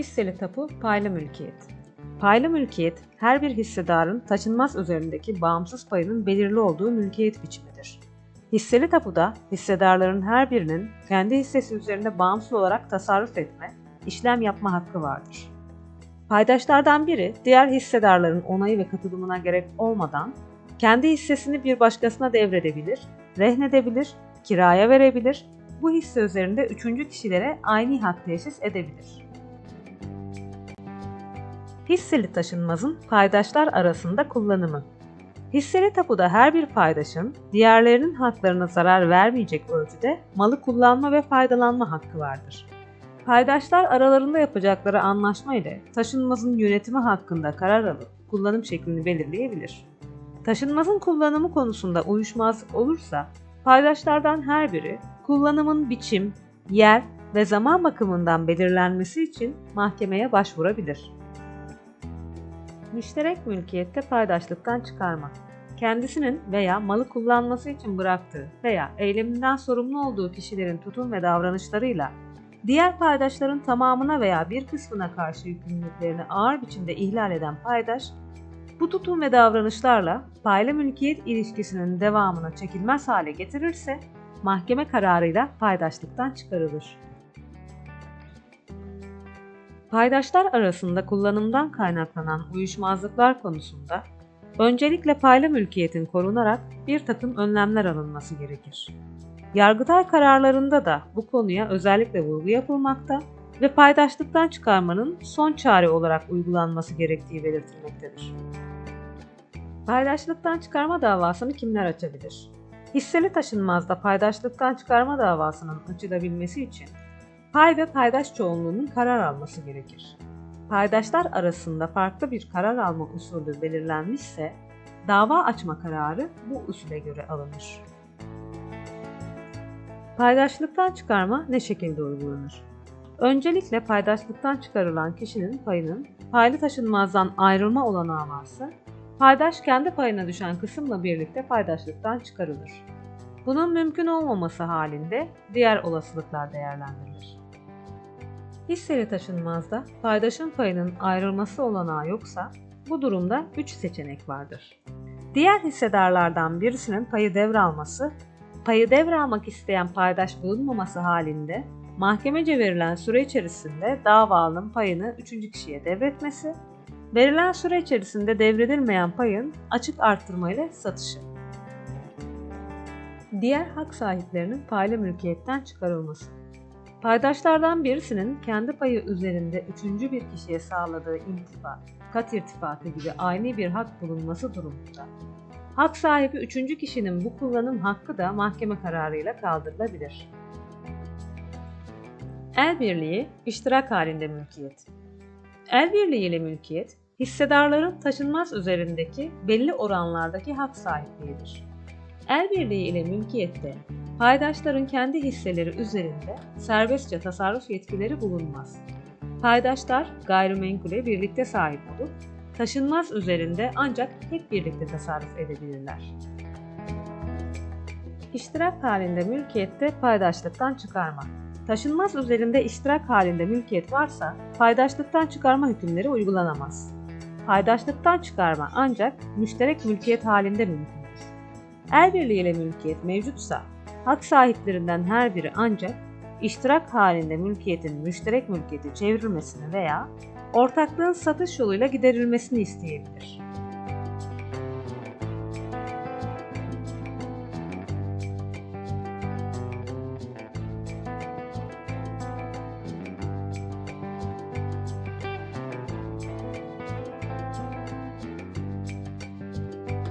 Hisseli tapu paylı mülkiyet. Paylı mülkiyet, her bir hissedarın taşınmaz üzerindeki bağımsız payının belirli olduğu mülkiyet biçimidir. Hisseli tapuda hissedarların her birinin kendi hissesi üzerinde bağımsız olarak tasarruf etme, işlem yapma hakkı vardır. Paydaşlardan biri diğer hissedarların onayı ve katılımına gerek olmadan kendi hissesini bir başkasına devredebilir, rehnedebilir, kiraya verebilir, bu hisse üzerinde üçüncü kişilere aynı hak tesis edebilir. Hisseli taşınmazın paydaşlar arasında kullanımı Hisseli tapuda her bir paydaşın diğerlerinin haklarına zarar vermeyecek ölçüde malı kullanma ve faydalanma hakkı vardır. Paydaşlar aralarında yapacakları anlaşma ile taşınmazın yönetimi hakkında karar alıp kullanım şeklini belirleyebilir. Taşınmazın kullanımı konusunda uyuşmazlık olursa paydaşlardan her biri kullanımın biçim, yer ve zaman bakımından belirlenmesi için mahkemeye başvurabilir. Müşterek mülkiyette paydaşlıktan çıkarma. Kendisinin veya malı kullanması için bıraktığı veya eyleminden sorumlu olduğu kişilerin tutum ve davranışlarıyla diğer paydaşların tamamına veya bir kısmına karşı yükümlülüklerini ağır biçimde ihlal eden paydaş, bu tutum ve davranışlarla paylı mülkiyet ilişkisinin devamını çekilmez hale getirirse mahkeme kararıyla paydaşlıktan çıkarılır. Paydaşlar arasında kullanımdan kaynaklanan uyuşmazlıklar konusunda öncelikle paylı mülkiyetin korunarak bir takım önlemler alınması gerekir. Yargıtay kararlarında da bu konuya özellikle vurgu yapılmakta ve paydaşlıktan çıkarmanın son çare olarak uygulanması gerektiği belirtilmektedir. Paydaşlıktan çıkarma davasını kimler açabilir? Hisseli taşınmazda paydaşlıktan çıkarma davasının açılabilmesi için pay ve paydaş çoğunluğunun karar alması gerekir. Paydaşlar arasında farklı bir karar alma usulü belirlenmişse dava açma kararı bu usule göre alınır. Paydaşlıktan çıkarma ne şekilde uygulanır? Öncelikle paydaşlıktan çıkarılan kişinin payının paylı taşınmazdan ayrılma olanağı varsa, paydaş kendi payına düşen kısımla birlikte paydaşlıktan çıkarılır. Bunun mümkün olmaması halinde diğer olasılıklar değerlendirilir. Hisseli taşınmazda paydaşın payının ayrılması olanağı yoksa bu durumda 3 seçenek vardır. Diğer hissedarlardan birisinin payı devralması, payı devralmak isteyen paydaş bulunmaması halinde mahkemece verilen süre içerisinde davanın payını 3. kişiye devretmesi, verilen süre içerisinde devredilmeyen payın açık artırma ile satışı. Diğer hak sahiplerinin paylı mülkiyetten çıkarılması. Paydaşlardan birisinin kendi payı üzerinde üçüncü bir kişiye sağladığı intifa, kat irtifatı gibi aynı bir hak bulunması durumunda. Hak sahibi üçüncü kişinin bu kullanım hakkı da mahkeme kararıyla kaldırılabilir. El birliği, iştirak halinde mülkiyet. El birliği ile mülkiyet, hissedarların taşınmaz üzerindeki belli oranlardaki hak sahipliğidir. El birliği ile mülkiyette paydaşların kendi hisseleri üzerinde serbestçe tasarruf yetkileri bulunmaz. Paydaşlar gayrimenkule birlikte sahip olup taşınmaz üzerinde ancak hep birlikte tasarruf edebilirler. İştirak halinde mülkiyette paydaşlıktan çıkarma. Taşınmaz üzerinde iştirak halinde mülkiyet varsa paydaşlıktan çıkarma hükümleri uygulanamaz. Paydaşlıktan çıkarma ancak müşterek mülkiyet halinde mümkündür. El birliği ile mülkiyet mevcutsa hak sahiplerinden her biri ancak iştirak halinde mülkiyetin müşterek mülkiyete çevrilmesini veya ortaklığın satış yoluyla giderilmesini isteyebilir.